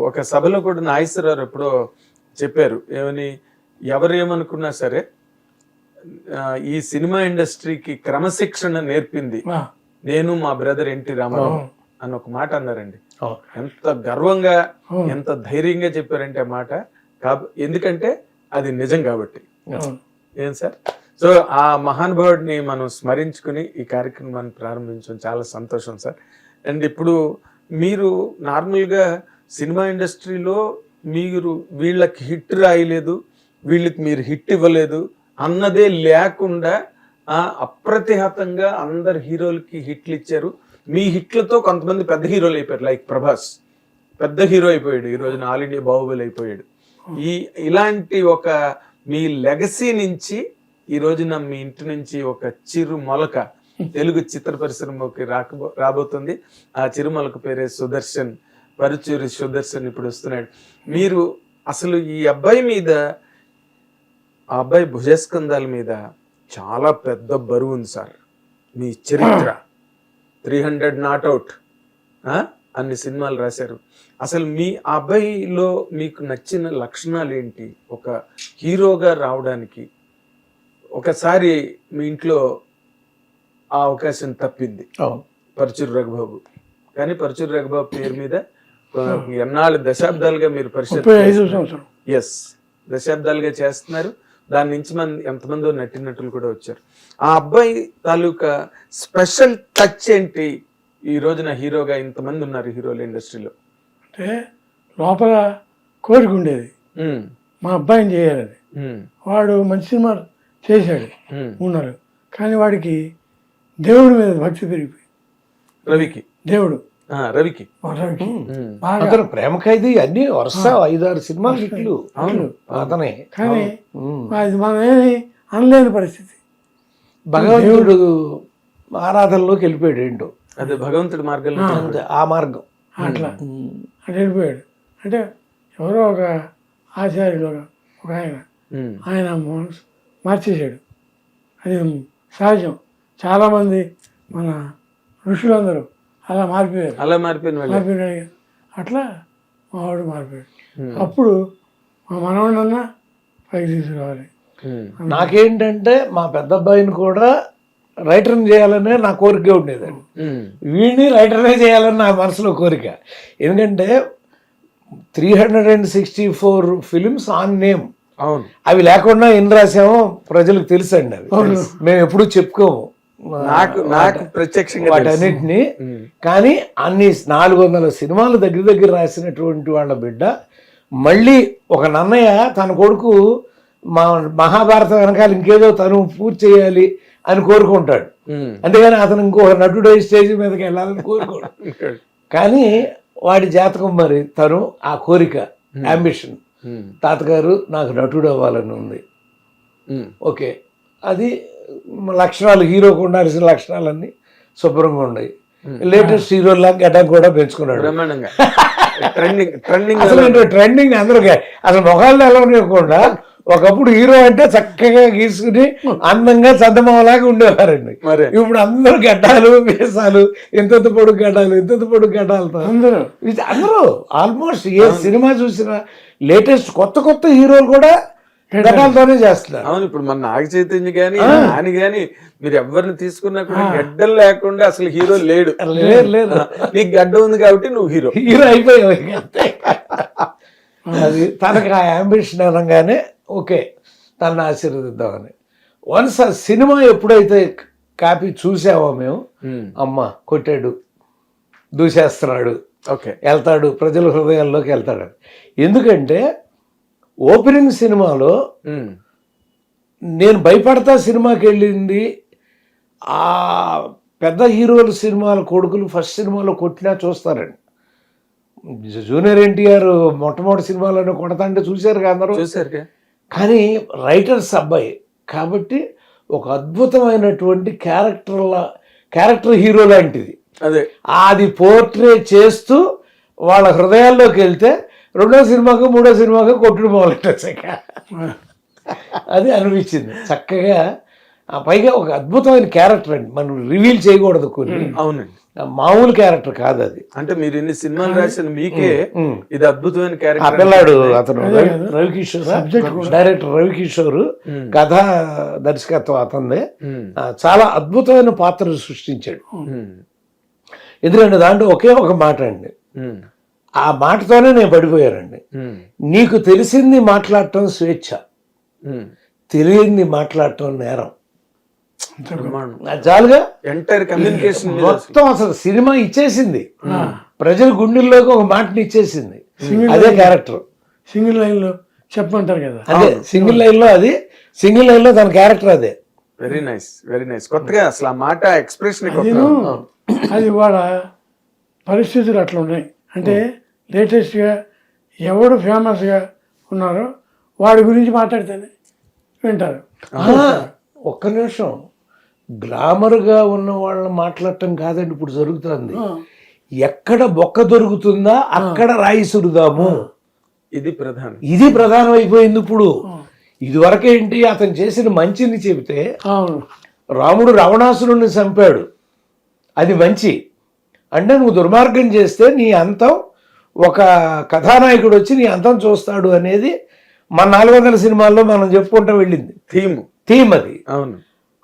ఒక సభలో కూడా నాగేశ్వరరావు ఎప్పుడో చెప్పారు ఏమని ఎవరు ఏమనుకున్నా సరే ఈ సినిమా ఇండస్ట్రీకి క్రమశిక్షణ నేర్పింది నేను మా బ్రదర్ ఎన్టీ రామారావు. అని ఒక మాట అన్నారండి. ఎంత గర్వంగా. ఎంత ధైర్యంగా చెప్పారంటే ఆ మాట కాబ ఎందుకంటే అది నిజం కాబట్టి. ఏం సార్ సో ఆ మహానుభావుడిని మనం స్మరించుకుని ఈ కార్యక్రమాన్ని ప్రారంభించడం చాలా సంతోషం సార్ అండ్ ఇప్పుడు మీరు నార్మల్గా సినిమా ఇండస్ట్రీలో మీరు వీళ్ళకి హిట్ రాయలేదు వీళ్ళకి మీరు హిట్ ఇవ్వలేదు అన్నదే లేకుండా అప్రతిహతంగా అందరు హీరోలకి హిట్లు ఇచ్చారు. మీ హిట్లతో కొంతమంది పెద్ద హీరోలు అయిపోయారు లైక్ ప్రభాస్. పెద్ద హీరో అయిపోయాడు. ఈ రోజున ఆల్ ఇండియా బాహుబలి అయిపోయాడు. ఈ ఇలాంటి ఒక మీ లెగసీ నుంచి ఈ రోజున మీ ఇంటి నుంచి ఒక చిరు మొలక తెలుగు చిత్ర పరిశ్రమకి రాకబో రాబోతుంది. ఆ చిరుమొలక పేరే సుదర్శన్. పరుచూరి సుదర్శన్ ఇప్పుడు వస్తున్నాడు. మీరు అసలు ఈ అబ్బాయి మీద ఆ అబ్బాయి భుజస్కంధాల మీద చాలా పెద్ద బరువు ఉంది సార్. మీ చరిత్ర. Three hundred not out. అన్ని సినిమాలు రాశారు. అసలు మీ అబ్బాయిలో మీకు నచ్చిన లక్షణాలు ఏంటి? ఒక హీరోగా రావడానికి ఒకసారి మీ ఇంట్లో ఆ అవకాశం తప్పింది. పరుచూరు రఘుబాబు. కానీ పరుచూరు రఘుబాబు పేరు మీద ఎన్నాళ్ళు దశాబ్దాలుగా మీరు పరిషత్ ఎస్ దశాబ్దాలుగా చేస్తున్నారు. దాని నుంచి మంది ఎంతమందో నటినటులు కూడా వచ్చారు. ఆ అబ్బాయి తాలూకా స్పెషల్ టచ్ ఏంటి? ఈ రోజున హీరోగా ఇంతమంది ఉన్నారు హీరోల ఇండస్ట్రీలో. అంటే లోపల కోరిక ఉండేది. మా అబ్బాయిని చేయాలని వాడు మంచి సినిమా చేశాడు. ఉన్నారు. కానీ వాడికి దేవుడి మీద భక్తి పెరిగిపోయి రవికి. దేవుడు. రవికి. రవికి. అతను ప్రేమ ఖైదీ అన్ని వరుస ఐదారు సినిమా హిట్లు. అవును. అతనే. కానీ మనం ఏమి అనలేని పరిస్థితి. భగవంతుడు ఆరాధనలోకి వెళ్ళిపోయాడు ఏంటో. అదే భగవంతుడి మార్గంలో ఆ. మార్గం. అట్లా. అట్లా వెళ్ళిపోయాడు. అంటే ఎవరో ఒక ఆచార్యుడు ఒక- ఆయన. ఆయన మనసు మార్చేశాడు. అది సహజం. చాలామంది మన ఋషులందరూ అలా మారిపోయారు. అలా మారిపోయిన మారిపోయాడు అట్లా మావాడు మారిపోయాడు. అప్పుడు మా మనవడన్నా పైకి తీసుకురావాలి. నాకేంటంటే మా పెద్ద అబ్బాయిని కూడా రైటర్ని చేయాలనే నా కోరిక ఉండేదండి వీడిని రైటర్నే చేయాలని నా మనసులో కోరిక. ఎందుకంటే three hundred and sixty four films on name అవును. అవి లేకుండా ఎన్ని రాసామో ప్రజలకు తెలుసండి అవి. మేము ఎప్పుడూ చెప్పుకోము. నాకు నాకు ప్రత్యక్షంగా. వాటన్నిటిని కానీ అన్ని నాలుగు వందల సినిమాలు దగ్గర దగ్గర రాసినటువంటి వాళ్ళ బిడ్డ మళ్ళీ ఒక నన్నయ్య తన కొడుకు మా మహాభారతం వెనకాల ఇంకేదో తను పూర్తి చేయాలి అని కోరుకుంటాడు. అంతేగాని అతను ఇంకో నటుడు స్టేజ్ మీదకి వెళ్ళాలని కోరుకోడు. కానీ వాడి జాతకం మరి తను ఆ కోరిక అంబిషన్ తాతగారు నాకు నటుడు అవ్వాలని ఉంది. ఓకే. అది లక్షణాలు హీరోకు ఉండాల్సిన లక్షణాలన్నీ శుభ్రంగా ఉన్నాయి. లేటెస్ట్ హీరోలా గడ్డం కూడా పెంచుకున్నాడు. ట్రెండింగ్ ట్రెండింగ్ అసలు ట్రెండింగ్ అందరికీ అసలు మొహాలు ఎలా ఉండకుండా ఒకప్పుడు హీరో అంటే చక్కగా గీసుకుని అందంగా చందమామలాగా ఉండేవారండి. మరి? ఇప్పుడు అందరూ గడ్డాలు వేసాలు ఇంతంత పొడుగు గడ్డాలు ఇంతంత పొడుగు గడ్డాలతో. అందరూ. అందరూ ఆల్మోస్ట్ ఏ సినిమా చూసినా లేటెస్ట్ కొత్త కొత్త హీరోలు కూడా గడ్డాలతోనే చేస్తున్నారు. అవును ఇప్పుడు మన నాగ చైతన్య గాని నాని గాని మీరు ఎవరిని తీసుకున్నా కూడా గడ్డలు లేకుండా అసలు హీరో లేడు. లేదు లేదు. నీకు గడ్డ ఉంది కాబట్టి నువ్వు హీరో. హీరో అయిపోయావు. అది తనకు ఆ అంబిషన్ అనగానే ఓకే తనని ఆశీర్వదిద్దామని. వన్స్ ఆ సినిమా ఎప్పుడైతే కాపీ చూసామో మేము అమ్మ కొట్టాడు దూసేస్తున్నాడు ఓకే. వెళ్తాడు ప్రజల హృదయాల్లోకి వెళ్తాడు ఎందుకంటే ఓపెనింగ్ సినిమాలో నేను భయపడతా సినిమాకి వెళ్ళింది. ఆ పెద్ద హీరోల సినిమాల కొడుకులు ఫస్ట్ సినిమాలో కొట్టినా చూస్తారండి. జూనియర్ ఎన్టీఆర్ మొట్టమొదటి సినిమాలోనే కొడతాంటే చూశారు కదా అందరూ. చూసారు కానీ రైటర్స్ అబ్బాయి. కాబట్టి ఒక అద్భుతమైనటువంటి క్యారెక్టర్ల క్యారెక్టర్ హీరో లాంటిది. అదే. అది పోర్ట్రే చేస్తూ వాళ్ళ హృదయాల్లోకి వెళ్తే రెండో సినిమాకు మూడో సినిమాకు కొట్టుడు మొదలెట్టచ్చాక అది అనిపించింది చక్కగా ఆ పైగా ఒక అద్భుతమైన క్యారెక్టర్ అండి మనం రివీల్ చేయకూడదు కొన్ని అవునండి మామూలు క్యారెక్టర్ కాదు అది అంటే మీరు ఇన్ని సినిమాలు రాసిన మీకే. ఇది అద్భుతమైన ఆ క్యారెక్టర్ పిల్లాడు అతను. రవికిషోర్. డైరెక్టర్ రవికిషోర్. కథ దర్శకత్వం. ఆ, చాలా అద్భుతమైన పాత్రను సృష్టించాడు. ఎందుకంటే దాంట్లో ఒకే ఒక మాట అండి. ఆ మాటతోనే నేను పడిపోయానండి. నీకు తెలిసింది మాట్లాడటం స్వేచ్ఛ. తెలియంది మాట్లాడటం నేరం. చాలుగా ఎంటైర్ కమ్యూనికేషన్. మొత్తం అసలు సినిమా ఇచ్చేసింది. ప్రజల గుండెల్లోకి ఒక మాటని ఇచ్చేసింది. అదే. క్యారెక్టర్ సింగిల్ లైన్లో చెప్పమంటారు కదా. అదే సింగిల్ లైన్లో అది సింగిల్ లైన్లో తన క్యారెక్టర్ అదే. వెరీ నైస్ వెరీ నైస్ కొత్తగా అసలు ఆ మాట ఎక్స్ప్రెషన్ అది వాళ్ళ పరిస్థితులు అట్లా ఉన్నాయి అంటే లేటెస్ట్గా ఎవడు ఫేమస్గా ఉన్నారో వాడి గురించి మాట్లాడితేనే వింటారు. ఆ, ఒక్క నిమిషం. గ్లామర్గా ఉన్న వాళ్ళని మాట్లాడటం కాదండి ఇప్పుడు జరుగుతుంది. ఎక్కడ బొక్క దొరుకుతుందా అక్కడ రాయి సురుదాము. ఇది ప్రధానం. ఇది ప్రధానం అయిపోయింది ఇప్పుడు ఇదివరకేంటి అతను చేసిన మంచిని చెబితే రాముడు రావణాసురుణ్ణి చంపాడు. అది మంచి. అంటే నువ్వు దుర్మార్గం చేస్తే నీ అంతం ఒక కథానాయకుడు వచ్చి నీ అంతం చూస్తాడు అనేది మన నాలుగు వందల సినిమాల్లో మనం చెప్పుకుంటూ వెళ్ళింది. థీమ్. థీమ్ అది. అవును.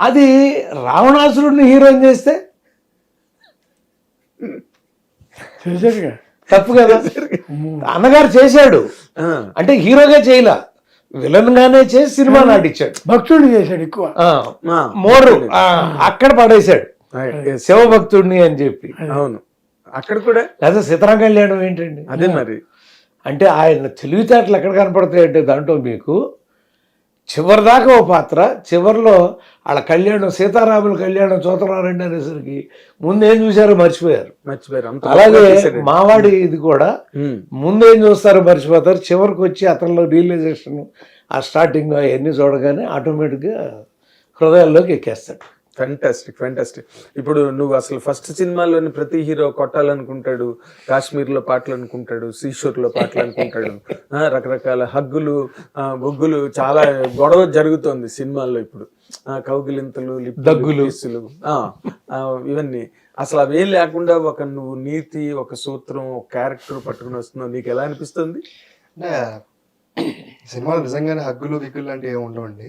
అది రావణాసురుడిని హీరోయిన్ చేస్తే? తప్పు కదా. అన్నగారు చేశాడు. అంటే హీరోగా చేయలా. విలన్ గానే చేసి సినిమా నాటించాడు. భక్తుడిని చేశాడు ఎక్కువ. మోరు అక్కడ పడేశాడు. శివభక్తుడిని అని చెప్పి. అవును. అక్కడ కూడా లేదా సీతారాం కళ్యాణం ఏంటండి? అదే మరి. అంటే ఆయన తెలివితేటలు ఎక్కడ కనపడతాయంటే దాంట్లో మీకు చివరిదాకా ఓ పాత్ర చివరిలో వాళ్ళ కళ్యాణం సీతారాముల కళ్యాణం చూతరారండి అనేసరికి ముందేం చూశారో మర్చిపోయారు. మర్చిపోయారు. అలాగే. మావాడి ఇది కూడా. ముందేం చూస్తారో మర్చిపోతారు. చివరికి వచ్చి అతనిలో రియలైజేషన్ ఆ స్టార్టింగ్ అవన్నీ చూడగానే ఆటోమేటిక్గా హృదయాల్లోకి ఎక్కేస్తాడు. ఫ్యాంటాస్టిక్ ఫ్యాంటాస్టిక్ ఇప్పుడు నువ్వు అసలు ఫస్ట్ సినిమాలోని ప్రతి హీరో కొట్టాలనుకుంటాడు కాశ్మీర్లో పాటలు అనుకుంటాడు సీషోర్లో పాటలు అనుకుంటాడు రకరకాల హగ్గులు ఆ, బొగ్గులు చాలా గొడవ జరుగుతోంది సినిమాల్లో ఇప్పుడు. ఆ, కౌగిలింతలు దగ్గులు. ఇవన్నీ. అసలు అవేం లేకుండా ఒక నువ్వు నీతి ఒక సూత్రం ఒక క్యారెక్టర్ పట్టుకుని వస్తున్నావు నీకు ఎలా అనిపిస్తుంది? సినిమాలు నిజంగానే హగ్గులు గిగ్గులు లాంటివి ఏమి ఉండవండి.